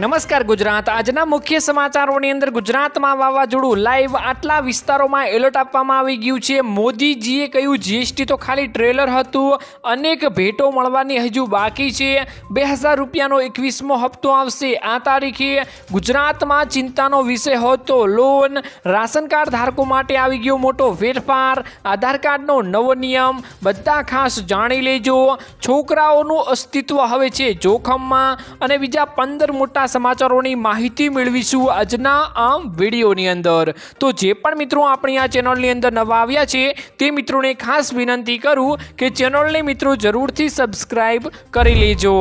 નમસ્કાર ગુજરાત. આજના મુખ્ય સમાચારોની અંદર ગુજરાતમાં વાવાઝોડું લાઈવ આટલા વિસ્તારોમાં એલર્ટ આપવામાં આવી ગયું છે. મોદીજીએ કહ્યું જીએસટી તો ખાલી ટ્રેલર હતું. અનેક ભેટો મળવાની હજુ બાકી છે. બે હજાર રૂપિયાનો એકવીસમો હપ્તો આવશે. આ તારીખે ગુજરાતમાં ચિંતાનો વિષય હતો. લોન રાશન કાર્ડ ધારકો માટે આવી ગયો મોટો ફેરફાર. આધાર કાર્ડનો નવો નિયમ. બધા ખાસ જાણી લેજો. છોકરાઓનું અસ્તિત્વ હવે છે જોખમમાં. અને બીજા પંદર મોટા સમાચારોની માહિતી મેળવીશું આજના આ વિડીયોની અંદર. તો જે પણ મિત્રો આપણી આ ચેનલની અંદર નવા આવ્યા છે, તે મિત્રોને ખાસ વિનંતી કરું કે ચેનલને મિત્રો જરૂરથી સબસ્ક્રાઈબ કરી લેજો.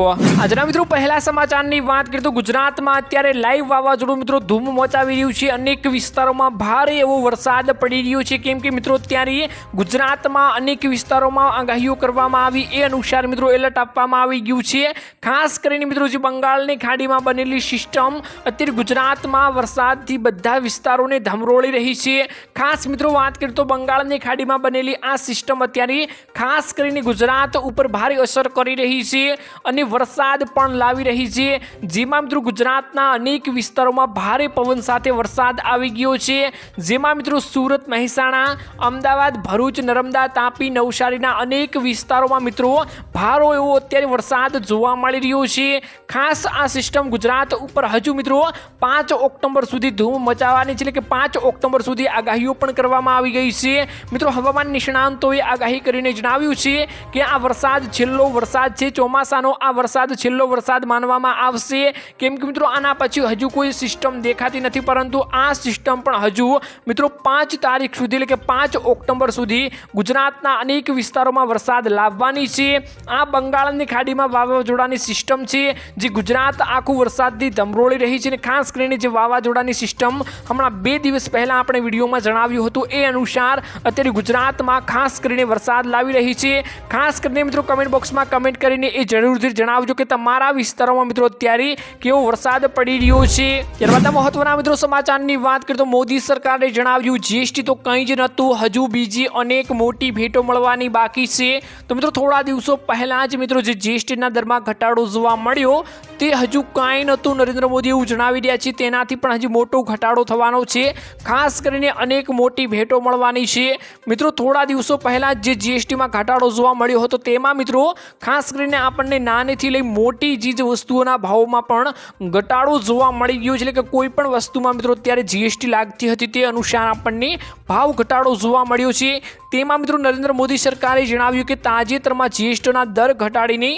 આજના મિત્રો પહેલા સમાચારની વાત કરીએ તો ગુજરાતમાં અત્યારે લાઈવ વાવાઝોડું મિત્રો ધૂમ મચાવી રહ્યું છે. અનેક વિસ્તારોમાં ભારે એવો વરસાદ પડી રહ્યો છે. કેમ કે મિત્રો અત્યારે ગુજરાતમાં અનેક વિસ્તારોમાં આગાહીઓ કરવામાં આવી. એ અનુસાર મિત્રો એલર્ટ આપવામાં આવી ગયું છે. ખાસ કરીને મિત્રો જે બંગાળની ખાડીમાં બનેલી સિસ્ટમ. અત્યારે ગુજરાતમાં વરસાદથી બધા વિસ્તારોને ધમરોળી રહી છે. ખાસ મિત્રો વાત કરીએ તો બંગાળની ખાડીમાં બનેલી આ સિસ્ટમ અત્યારે ખાસ કરીને ગુજરાત ઉપર ભારે અસર કરી રહી છે અને વરસાદ પણ લાવી રહી છે. જેમાં મિત્રો ગુજરાતના અનેક વિસ્તારોમાં ભારે પવન સાથે વરસાદ આવી ગયો છે. જેમાં મિત્રો સુરત, મહેસાણા, અમદાવાદ, ભરૂચ, નર્મદા, તાપી, નવસારીના અનેક વિસ્તારોમાં મિત્રો ભારો એવો અત્યારે વરસાદ જોવા મળી રહ્યો છે. ખાસ આ સિસ્ટમ ગુજરાત ઉપર હજુ મિત્રો પાંચ ઓક્ટોબર સુધી ધૂમ મચાવવાની છે, એટલે કે પાંચ ઓક્ટોબર સુધી આગાહીઓ પણ કરવામાં આવી ગઈ છે. મિત્રો, હવામાન નિષ્ણાંતોએ આગાહી કરીને જણાવ્યું છે કે આ વરસાદ છેલ્લો વરસાદ છે, ચોમાસાનો આ વરસાદ છેલ્લો વરસાદ માનવામાં આવશે. કેમ કે મિત્રો, આના પછી હજુ કોઈ સિસ્ટમ દેખાતી નથી, પરંતુ આ સિસ્ટમ પણ હજુ મિત્રો પાંચ તારીખ સુધી, એટલે કે પાંચ ઓક્ટોબર સુધી ગુજરાતના અનેક વિસ્તારોમાં વરસાદ લાવવાની છે. આ બંગાળની ખાડીમાં વાવાઝોડાની સિસ્ટમ છે, જે ગુજરાત આખું વરસાદથી ધમરોળી રહી છે અને ખાસ કરીને જે વાવાઝોડાની સિસ્ટમ હમણાં બે દિવસ પહેલાં આપણે વિડીયોમાં જણાવ્યું હતું, એ અનુસાર અત્યારે ગુજરાતમાં ખાસ કરીને વરસાદ લાવી રહી છે. ખાસ કરીને મિત્રો કમેન્ટ બોક્સમાં કમેન્ટ કરીને એ જરૂરથી જણાવજો કે તમારા વિસ્તારોમાં મિત્રો અત્યારે કેવો વરસાદ પડી રહ્યો છે. ત્યારબાદ મહત્વના મિત્રો સમાચારની વાત કરીએ તો મોદી સરકારે જણાવ્યું, જીએસટી તો કંઈ જ નહોતું, હજુ બીજી અનેક મોટી ભેટો મળવાની બાકી છે. તો મિત્રો થોડા દિવસો પહેલાં જ મિત્રો જે જીએસટીના દરમાં ઘટાડો જોવા મળ્યો, તે હજુ કાંઈ નહોતું નરેન્દ્ર મોદી એવું જણાવી રહ્યા છે, તેનાથી પણ હજી મોટો ઘટાડો થવાનો છે. ખાસ કરીને અનેક મોટી ભેટો મળવાની છે. મિત્રો, થોડા દિવસો પહેલાં જે જીએસટીમાં ઘટાડો જોવા મળ્યો હતો, તેમાં મિત્રો, ખાસ કરીને આપણને નાનેથી લઈ મોટી ચીજ વસ્તુઓના ભાવમાં પણ ઘટાડો જોવા મળી ગયો છે. એટલે કે કોઈ પણ વસ્તુમાં મિત્રો, અત્યારે જીએસટી લાગતી હતી, તે અનુસાર આપણને ભાવ ઘટાડો જોવા મળ્યો છે. તેમાં મિત્રો નરેન્દ્ર મોદી સરકારે જણાવ્યું કે તાજેતરમાં જીએસટીના દર ઘટાડીને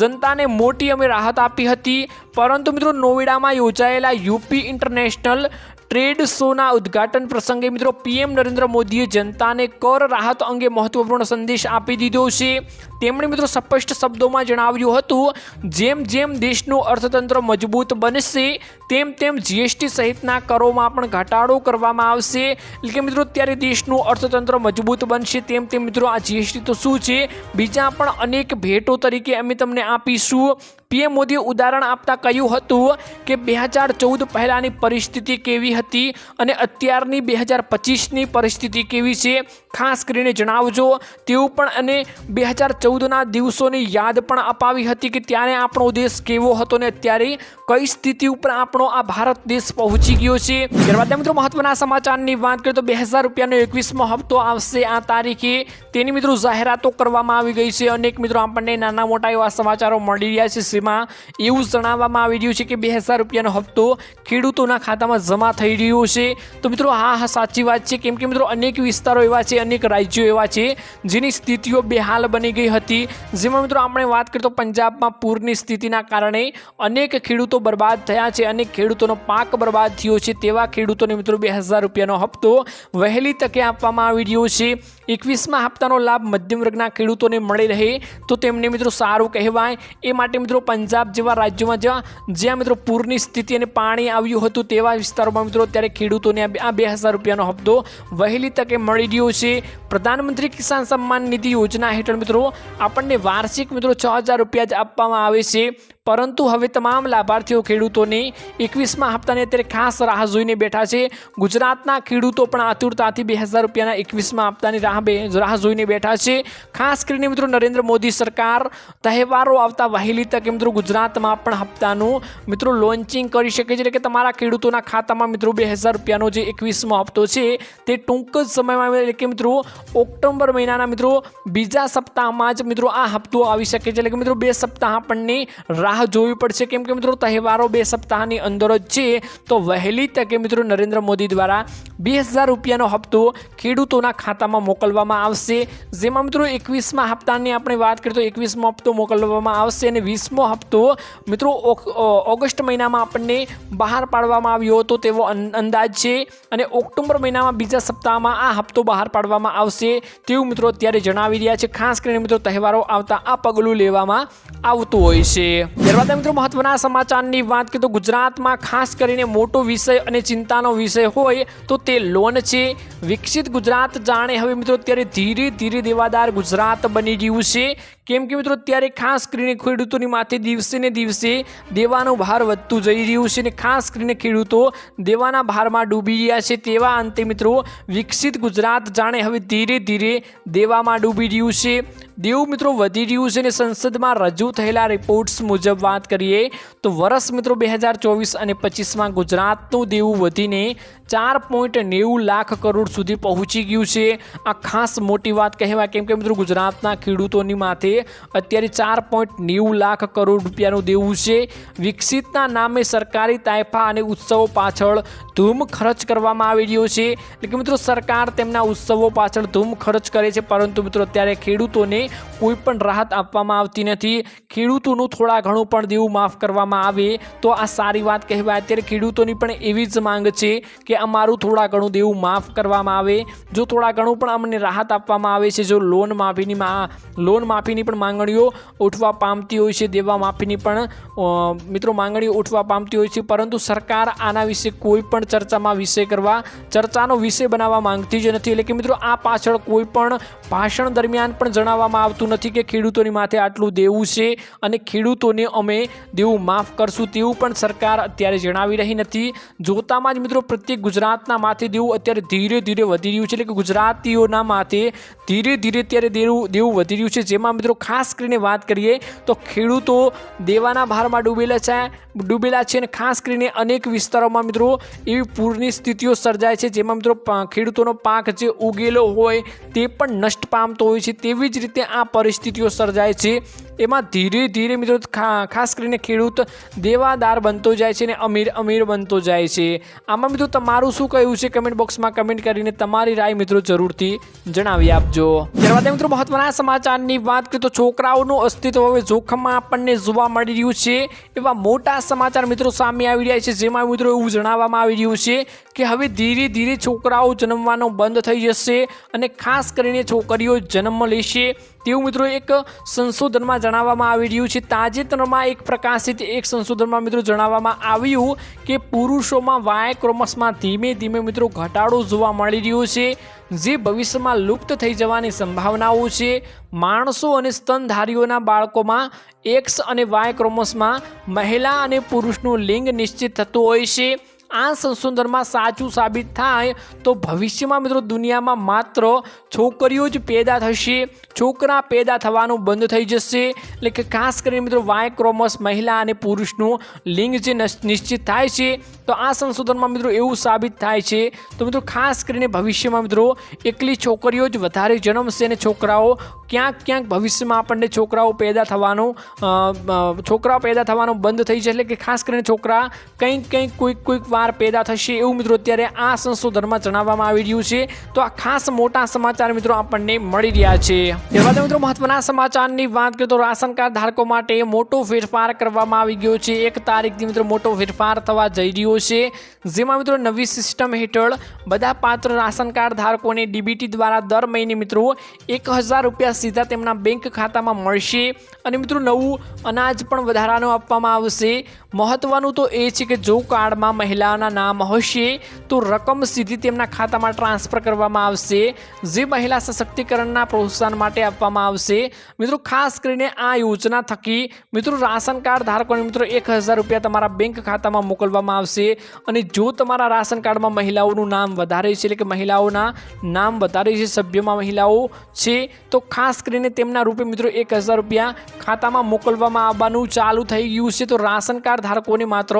જનતાને મોટી અમે રાહત આપી હતી. પરંતુ મિત્રો નોઈડામાં યોજાયેલા યુપી ઇન્ટરનેશનલ ટ્રેડ શોના ઉદ્ઘાટન પ્રસંગે મિત્રો પીએમ નરેન્દ્ર મોદીએ જનતાને કર રાહત અંગે મહત્વપૂર્ણ સંદેશ આપી દીધો છે. તેમણે મિત્રો સ્પષ્ટ શબ્દોમાં જણાવ્યું હતું, જેમ જેમ દેશનું અર્થતંત્ર મજબૂત બનશે, તેમ તેમ જીએસટી સહિતના કરોમાં પણ ઘટાડો કરવામાં આવશે. એટલે કે મિત્રો ત્યારે દેશનું અર્થતંત્ર મજબૂત બનશે તેમ તેમ મિત્રો આ જીએસટી તો શું છે? બીજા પણ અનેક ભેટો તરીકે અમે તમને આપીશું. પીએમ મોદીએ ઉદાહરણ આપતા કહ્યું હતું કે બે હજાર ચૌદ પહેલાંની પરિસ્થિતિ કેવી હતી અને અત્યારની બે હજાર પચીસની પરિસ્થિતિ કેવી છે, ખાસ કરીને જણાવજો. તેવું પણ અને બે હજાર ચૌદના દિવસોની યાદ પણ અપાવી હતી કે ત્યારે આપણો દેશ કેવો હતો ને અત્યારે કઈ સ્થિતિ ઉપર આપણો આ ભારત દેશ પહોંચી ગયો છે. ત્યારબાદ મિત્રો મહત્વના સમાચારની વાત કરીએ તો બે હજાર રૂપિયાનો એકવીસમો હપ્તો આવશે આ તારીખે. તેની મિત્રો જાહેરાતો કરવામાં આવી ગઈ છે. અનેક મિત્રો આપણને નાના મોટા એવા સમાચારો મળી રહ્યા છે. જેમાં એવું જણાવવામાં આવી રહ્યું છે કે બે હજાર રૂપિયાનો હપ્તો ખેડૂતોના ખાતામાં જમા થઈ રહ્યો છે. તો મિત્રો, હા હા, સાચી વાત છે. કેમ કે મિત્રો, અનેક વિસ્તારો એવા છે, અનેક રાજ્યો એવા છે, જેની સ્થિતિઓ બેહાલ બની ગઈ હતી. જેમાં મિત્રો, આપણે વાત કરીએ તો પંજાબમાં પૂરની સ્થિતિના કારણે અનેક ખેડૂતો બરબાદ થયા છે, અનેક ખેડૂતોનો પાક બરબાદ થયો છે. તેવા ખેડૂતોને મિત્રો, બે હજાર રૂપિયાનો હપ્તો વહેલી તકે આપવામાં આવી રહ્યો છે. એકવીસમાં હપ્તાનો લાભ મધ્યમ વર્ગના ખેડૂતોને મળી રહે તો તેમને મિત્રો સારું કહેવાય. એ માટે મિત્રો પંજાબ જેવા રાજ્યોમાં જ્યાં જ્યાં મિત્રો પૂરની સ્થિતિ અને પાણી આવ્યું હતું તેવા વિસ્તારોમાં મિત્રો ત્યારે ખેડૂતોને આ બે- હજાર રૂપિયાનો હપ્તો વહેલી તકે મળી રહ્યો છે. પ્રધાનમંત્રી કિસાન સન્માન નિધિ યોજના હેઠળ મિત્રો આપણને વાર્ષિક મિત્રો છ હજાર રૂપિયા જ આપવામાં આવે છે. પરંતુ હવે તમામ લાભાર્થીઓ ખેડૂતોને એકવીસમાં હપ્તાની અત્યારે ખાસ રાહ જોઈને બેઠા છે. ગુજરાતના ખેડૂતો પણ આતુરતાથી બે હજાર રૂપિયાના એકવીસમાં હપ્તાની રાહ બે રાહ જોઈને બેઠા છે. ખાસ કરીને મિત્રો નરેન્દ્ર મોદી સરકાર તહેવારો આવતા વહેલી તકે મિત્રો ગુજરાતમાં પણ હપ્તાનું મિત્રો લોન્ચિંગ કરી શકે છે. એટલે કે તમારા ખેડૂતોના ખાતામાં મિત્રો બે હજાર રૂપિયાનો જે એકવીસમો હપ્તો છે તે ટૂંક જ સમયમાં એટલે કે મિત્રો ઓક્ટોબર મહિનાના મિત્રો બીજા સપ્તાહમાં જ મિત્રો આ હપ્તો આવી શકે છે. એટલે કે મિત્રો બે સપ્તાહ આપણને રાહ જોવી પડશે. કેમ કે મિત્રો, તહેવારો બે સપ્તાહની અંદર જ છે. તો વહેલી તકે મિત્રો, નરેન્દ્ર મોદી દ્વારા બે હજાર રૂપિયાનો હપ્તો ખેડૂતોના ખાતામાં મોકલવામાં આવશે. જેમાં મિત્રો, એકવીસમાં હપ્તાની આપણે વાત કરીએ તો એકવીસમો હપ્તો મોકલવામાં આવશે અને વીસમો હપ્તો મિત્રો ઓગસ્ટ મહિનામાં આપણને બહાર પાડવામાં આવ્યો હતો તેવો અંદાજ છે. અને ઓક્ટોબર મહિનામાં બીજા સપ્તાહમાં આ હપ્તો બહાર પાડવામાં આવશે તેવું મિત્રો અત્યારે જણાવી રહ્યા છે. ખાસ કરીને મિત્રો, તહેવારો આવતા આ પગલું લેવામાં આવતું હોય છે. ત્યારબાદ મિત્રો મહત્વના સમાચારની વાત કરીએ તો ગુજરાતમાં ખાસ કરીને મોટો વિષય અને ચિંતાનો વિષય હોય તો તે લોન છે. વિકસિત ગુજરાત જાણે હવે મિત્રો અત્યારે ધીરે ધીરે દેવાદાર ગુજરાત બની રહ્યું છે. કેમ કે મિત્રો અત્યારે ખાસ કરીને ખેડૂતોની માથે દિવસે ને દિવસે દેવાનો ભાર વધતું જઈ રહ્યું છે અને ખાસ કરીને ખેડૂતો દેવાના ભારમાં ડૂબી રહ્યા છે તેવા અંતે મિત્રો વિકસિત ગુજરાત જાણે હવે ધીરે ધીરે દેવામાં ડૂબી રહ્યું છે. દેવું મિત્રો વધી રહ્યું છે અને સંસદમાં રજૂ થયેલા રિપોર્ટ્સ મુજબ વાત કરીએ તો વર્ષ મિત્રો બે હજાર ચોવીસ અને પચીસમાં ગુજરાતનું દેવું વધીને ચાર પોઈન્ટ નેવું લાખ કરોડ સુધી પહોંચી ગયું છે. આ ખાસ મોટી વાત કહેવાય કેમ કે મિત્રો ગુજરાતના ખેડૂતોની માથે અત્યારે ચાર પોઈન્ટ નેવું લાખ કરોડ રૂપિયાનું દેવું છે. વિકસિતના નામે સરકારી તાયફા અને ઉત્સવો પાછળ ધૂમ ખર્ચ કરવામાં આવી રહ્યો છે. એટલે કે મિત્રો સરકાર તેમના ઉત્સવો પાછળ ધૂમ ખર્ચ કરે છે, પરંતુ મિત્રો અત્યારે ખેડૂતોને કોઈ પણ રાહત આપવામાં આવતી નથી. ખેડૂતોનું થોડા ઘણું પણ દેવું માફ કરવામાં આવે તો આ સારી વાત કહેવાય. અત્યારે ખેડૂતોની પણ એવી જ માંગ છે કે અમારું થોડા ઘણું દેવું માફ કરવામાં આવે. જો થોડા ઘણું પણ અમને રાહત આપવામાં આવે છે, જો લોન માફીની લોન માફીની પણ માંગણીઓ ઉઠવા પામતી હોય છે, દેવા માફીની પણ મિત્રો માંગણીઓ ઉઠવા પામતી હોય છે. પરંતુ સરકાર આના વિશે કોઈ પણ ચર્ચામાં વિષય કરવા, ચર્ચાનો વિષય બનાવવા માંગતી જ નથી. એટલે કે મિત્રો આ પાછળ કોઈ પણ ભાષણ દરમિયાન પણ જણાવવામાં આવતું નથી કે ખેડૂતોની માથે આટલું દેવું છે અને ખેડૂતોને અમે દેવું માફ કરશું તેવું પણ સરકાર અત્યારે જણાવી રહી નથી. જોતામાં જ મિત્રો પ્રત્યેક ગુજરાતના માથે દેવું અત્યારે ધીરે ધીરે વધી રહ્યું છે. એટલે કે ગુજરાતીઓના માથે ધીરે ધીરે અત્યારે દેવું દેવું વધી રહ્યું છે. જેમાં મિત્રો ખાસ કરીને વાત કરીએ તો ખેડૂતો દેવાના ભારમાં ડૂબેલા છે ડૂબેલા છે અને ખાસ કરીને અનેક વિસ્તારોમાં મિત્રો એવી પૂરની સ્થિતિઓ સર્જાય છે. જેમાં મિત્રો ખેડૂતોનો પાક જે ઉગેલો હોય તે પણ નષ્ટ પામતો હોય છે. તેવી જ રીતે આ પરિસ્થિતિઓ સર્જાય છે. એમાં ધીરે ધીરે મિત્રો ખાસ કરીને ખેડૂત દેવાદાર બનતો જાય છે અને અમીર અમીર બનતો જાય છે. આમાં મિત્રો તમારું શું કહ્યું છે કમેન્ટ બોક્સમાં કમેન્ટ કરીને તમારી રાય મિત્રો જરૂરથી જણાવી આપજો. ત્યારબાદ મિત્રો મહત્વના સમાચારની વાત કરીએ તો છોકરાઓનું અસ્તિત્વ હવે જોખમમાં આપણને જોવા મળી રહ્યું છે. એવા મોટા સમાચાર મિત્રો સામે આવી રહ્યા છે, જેમાં મિત્રો એવું જણાવવામાં આવી રહ્યું છે કે હવે ધીરે ધીરે છોકરાઓ જન્મવાનો બંધ થઈ જશે અને ખાસ કરીને છોકરીઓ જન્મ લેશે. તેવું મિત્રો એક સંશોધનમાં જણાવવામાં આવી રહ્યું છે. તાજેતરમાં એક પ્રકાશિત એક સંશોધનમાં મિત્રો જણાવવામાં આવ્યું કે પુરુષોમાં વાય ક્રોમસમાં ધીમે ધીમે મિત્રો ઘટાડો જોવા મળી રહ્યો છે, જે ભવિષ્યમાં લુપ્ત થઈ જવાની સંભાવનાઓ છે. માણસો અને સ્તનધારીઓના બાળકોમાં એક્સ અને વાય ક્રોમસમાં મહિલા અને પુરુષનું લિંગ નિશ્ચિત થતું હોય છે. આ સંશોધનમાં સાચું સાબિત થાય તો ભવિષ્યમાં મિત્રો દુનિયામાં માત્ર છોકરીઓ જ પેદા થશે, છોકરા પેદા થવાનું બંધ થઈ જશે. એટલે કે ખાસ કરીને મિત્રો વાય ક્રોમસ મહિલા અને પુરુષનું લિંગ જે નશ- નિશ્ચિત થાય છે, તો આ સંશોધનમાં મિત્રો એવું સાબિત થાય છે, તો મિત્રો ખાસ કરીને ભવિષ્યમાં મિત્રો એકલી છોકરીઓ જ વધારે જન્મશે અને છોકરાઓ ક્યાંક ક્યાંક ભવિષ્યમાં આપણને છોકરાઓ પેદા થવાનું છોકરાઓ પેદા થવાનું બંધ થઈ જશે. એટલે કે ખાસ કરીને છોકરા કંઈક કંઈક, કોઈક કોઈક વાર પેદા થશે એવું મિત્રો અત્યારે આ સંશોધનમાં જણાવવામાં આવી રહ્યું છે. તો આ ખાસ મોટા સમાચાર મિત્રો આપણને મળી રહ્યા છે. ત્યારબાદ મિત્રો મહત્વના સમાચારની વાત કરીએ તો રાશન કાર્ડ ધારકો માટે મોટો ફેરફાર કરવામાં આવી ગયો છે. એક તારીખથી મિત્રો મોટો ફેરફાર થવા જઈ રહ્યો છે. જેમાં મિત્રો નવી સિસ્ટમ હેઠળ બધા પાત્ર રાશન કાર્ડ ધારકોને ડીબીટી દ્વારા દર મહિને મિત્રો એક હજાર રૂપિયા સીધા તેમના બેંક ખાતામાં મળશે અને મિત્રો નવું અનાજ પણ વધારાનું આપવામાં આવશે. મહત્વનું તો એ છે કે જો કાર્ડમાં મહિલા મહિલાના નામ હશે, તો રકમ સીધી તેમના ખાતામાં ટ્રાન્સફર કરવામાં આવશે, જે મહિલા સશક્તિકરણના પ્રોત્સાહન માટે આપવામાં આવશે. મિત્રો, ખાસ કરીને આ યોજના થકી, મિત્રો, રાશન કાર્ડ ધારકોને, મિત્રો, એક રૂપિયા તમારા બેંક ખાતામાં મોકલવામાં આવશે અને જો તમારા રાશન કાર્ડમાં મહિલાઓનું નામ વધારે છે, એટલે કે મહિલાઓના નામ વધારે છે, સભ્યોમાં મહિલાઓ છે, તો ખાસ કરીને તેમના રૂપે, મિત્રો, એક હજાર રૂપિયા ખાતામાં મોકલવામાં આવવાનું ચાલુ થઈ ગયું છે. તો રાશન કાર્ડ ધારકોને માત્ર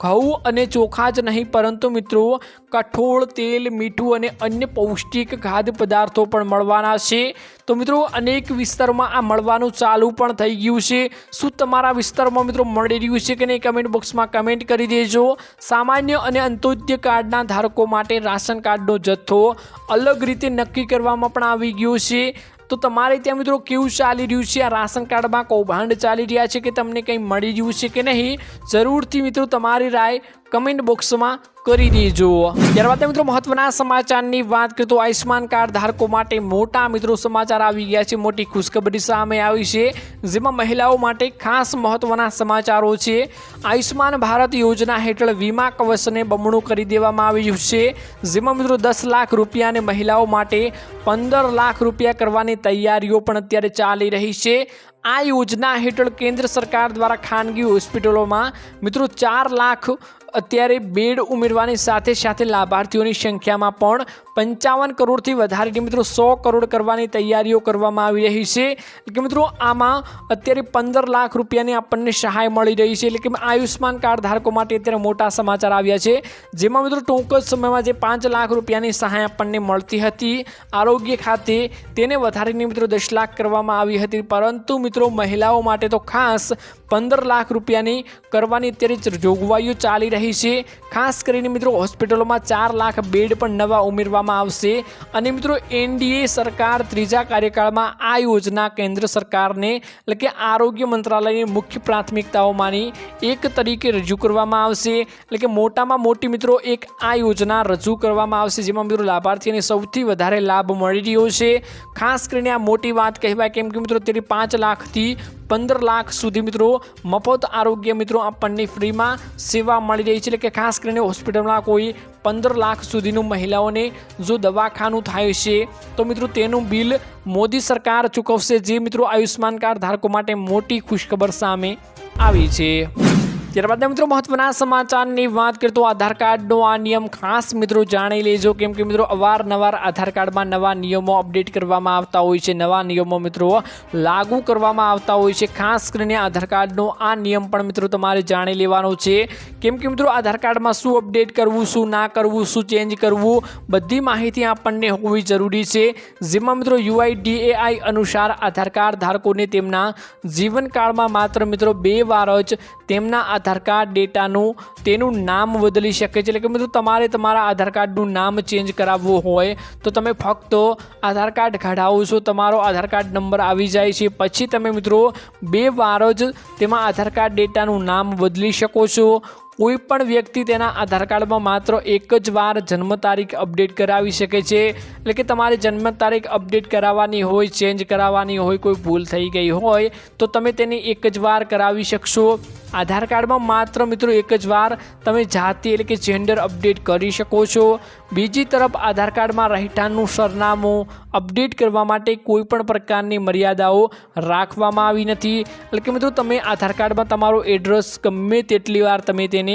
ઘઉં અને ચોખા જ નહીં, પરંતુ મિત્રો કઠોળ, તેલ, મીઠું અને અન્ય પૌષ્ટિક ખાદ્ય પદાર્થો પણ મળવાના છે. તો મિત્રો, અનેક વિસ્તારમાં આ મળવાનું ચાલુ પણ થઈ ગયું છે. શું તમારા વિસ્તારમાં મિત્રો મળી રહ્યું છે કે નહીં? કમેન્ટ બોક્સમાં કમેન્ટ કરી દેજો. સામાન્ય અને અંત્યોદય કાર્ડના ધારકો માટે રાશન કાર્ડનો જથ્થો અલગ રીતે નક્કી કરવામાં પણ આવી ગયો છે. તો તમારે ત્યાં મિત્રો કેવું ચાલી રહ્યું છે? આ રાશન કાર્ડમાં કૌભાંડ ચાલી રહ્યા છે કે તમને કંઈ મળી રહ્યું છે કે નહીં? જરૂરથી મિત્રો તમારી રાય કમેન્ટ બોક્સમાં કરી દેજો. ત્યારબાદ મિત્રો મહત્વના સમાચારની વાત કરીએ તો આયુષ્માન કાર્ડ ધારકો માટે મોટા મિત્રો સમાચાર આવી ગયા છે. મોટી ખુશખબરી સામે આવી છે. જેમાં મહિલાઓ માટે ખાસ મહત્વના સમાચારો છે. આયુષ્માન ભારત યોજના હેઠળ વીમા કવચને બમણું કરી દેવામાં આવ્યું છે. જેમાં મિત્રો દસ લાખ રૂપિયાને મહિલાઓ માટે પંદર લાખ રૂપિયા કરવાની તૈયારીઓ પણ અત્યારે ચાલી રહી છે. આ યોજના હેઠળ કેન્દ્ર સરકાર દ્વારા ખાનગી હોસ્પિટલોમાં મિત્રો ચાર લાખ અત્યારે બેડ ઉમેરવાની સાથે સાથે લાભાર્થીઓની સંખ્યામાં પણ પંચાવન કરોડથી વધારીને મિત્રો સો કરોડ કરવાની તૈયારીઓ કરવામાં આવી રહી છે. એટલે કે મિત્રો આમાં અત્યારે પંદર લાખ રૂપિયાની આપણને સહાય મળી રહી છે. એટલે કે આયુષ્માન કાર્ડ ધારકો માટે અત્યારે મોટા સમાચાર આવ્યા છે. જેમાં મિત્રો ટૂંક જ સમયમાં જે પાંચ લાખ રૂપિયાની સહાય આપણને મળતી હતી આરોગ્ય ખાતે, તેને વધારીને મિત્રો દસ લાખ કરવામાં આવી હતી. પરંતુ મિત્રો મહિલાઓ માટે તો ખાસ પંદર લાખ રૂપિયાની કરવાની અત્યારે જોગવાઈઓ ચાલી રહી છે. ખાસ કરીને મિત્રો હોસ્પિટલોમાં ચાર લાખ બેડ પણ નવા ઉમેરવામાં આવશે. અને મિત્રો, એનડીએ સરકાર ત્રીજા કાર્યકાળમાં આ યોજના કેન્દ્ર સરકારને, એટલે કે આરોગ્ય મંત્રાલયની મુખ્ય પ્રાથમિકતાઓમાંની એક તરીકે રજૂ કરવામાં આવશે. એટલે કે મોટામાં મોટી મિત્રો, એક આ યોજના રજૂ કરવામાં આવશે, જેમાં મિત્રો લાભાર્થીને સૌથી વધારે લાભ મળી રહ્યો છે. ખાસ કરીને આ મોટી વાત કહેવાય, કેમ કે મિત્રો, તેની પાંચ લાખથી પંદર લાખ સુધી મિત્રો મફત આરોગ્ય મિત્રો આપણને ફ્રીમાં સેવા મળી રહી છે. એટલે કે ખાસ કરીને હોસ્પિટલમાં કોઈ પંદર લાખ સુધીનું મહિલાઓને જો દવાખાનું થાય છે, તો મિત્રો તેનું બિલ મોદી સરકાર ચૂકવશે. જે મિત્રો આયુષ્યમાન કાર્ડ ધારકો માટે મોટી ખુશખબર સામે આવી છે. ત્યારબાદ મિત્રો મહત્વના સમાચારની વાત કરીએ તો આધાર કાર્ડનો આ નિયમ ખાસ મિત્રો જાણી લેજો. કેમ કે મિત્રો અવારનવાર આધાર કાર્ડમાં નવા નિયમો અપડેટ કરવામાં આવતા હોય છે. નવા નિયમો મિત્રો લાગુ કરવામાં આવતા હોય છે. ખાસ કરીને આધાર કાર્ડનો આ નિયમ પણ મિત્રો તમારે જાણી લેવાનો છે. કેમ કે મિત્રો આધાર કાર્ડમાં શું અપડેટ કરવું, શું ના કરવું, શું ચેન્જ કરવું, બધી માહિતી આપણને હોવી જરૂરી છે. જેમાં મિત્રો યુઆઈડીએઆઈ અનુસાર આધાર કાર્ડ ધારકોને તેમના જીવનકાળમાં માત્ર મિત્રો બે વાર જ તેમના આધાર કાર્ડ ડેટાનું તેનું નામ બદલી શકે છે. એટલે કે મિત્રો, તમારે તમારા આધાર કાર્ડનું નામ ચેન્જ કરાવવું હોય તો તમે ફક્ત આધાર કાર્ડ કઢાવો છો. તમારો આધાર કાર્ડ નંબર આવી જાય છે. પછી તમે મિત્રો, બે વાર જ તેમાં આધાર કાર્ડ ડેટાનું નામ બદલી શકો છો. કોઈ પણ વ્યક્તિ તેના આધાર કાર્ડમાં માત્ર એક જ વાર જન્મ તારીખ અપડેટ કરાવી શકે છે. એટલે કે તમારે જન્મ તારીખ અપડેટ કરાવવાની હોય, ચેન્જ કરાવવાની હોય, કોઈ ભૂલ થઈ ગઈ હોય, તો તમે તેને એક જ વાર કરાવી શકશો. આધાર કાર્ડમાં માત્ર મિત્રો એક જ વાર તમે જાતિ એટલે કે જેન્ડર અપડેટ કરી શકો છો. બીજી તરફ આધાર કાર્ડમાં રહેઠાણનું સરનામું અપડેટ કરવા માટે કોઈ પણ પ્રકારની મર્યાદાઓ રાખવામાં આવી નથી. એટલે કે મિત્રો, તમે આધાર કાર્ડમાં તમારું એડ્રેસ ગમે તેટલી વાર તમે તેને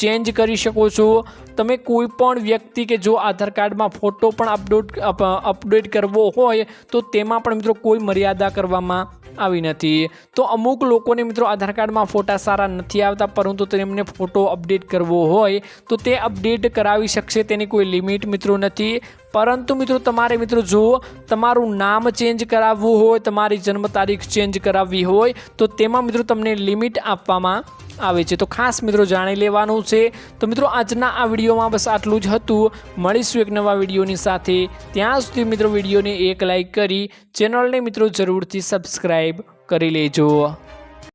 ચેન્જ કરી શકો છો. તમે કોઈ પણ વ્યક્તિ કે જો આધાર કાર્ડમાં ફોટો પણ અપડેટ અપડેટ કરવો હોય, તો તેમાં પણ મિત્રો કોઈ મર્યાદા કરવામાં આવી નથી. તો અમુક લોકોને મિત્રો આધાર કાર્ડમાં ફોટા સારા નથી આવતા, પરંતુ તેમને ફોટો અપડેટ કરવો હોય, તો તે અપડેટ કરાવી શકશે. તેની કોઈ લિમિટ મિત્રો નથી. પરંતુ મિત્રો તમારે મિત્રો જો તમારું નામ ચેન્જ કરાવવું હોય, તમારી જન્મ તારીખ ચેન્જ કરાવવી હોય, તો તેમાં મિત્રો તમને લિમિટ આપવામાં આવે છે. તો ખાસ મિત્રો જાણી લેવાનું છે. તો મિત્રો આજના આ વિડીયોમાં બસ આટલું જ હતું. મળીશું એક નવા વિડીયોની સાથે. ત્યાં સુધી મિત્રો વિડીયોને એક લાઈક કરી ચેનલને મિત્રો જરૂરથી સબસ્ક્રાઈબ કરી લેજો.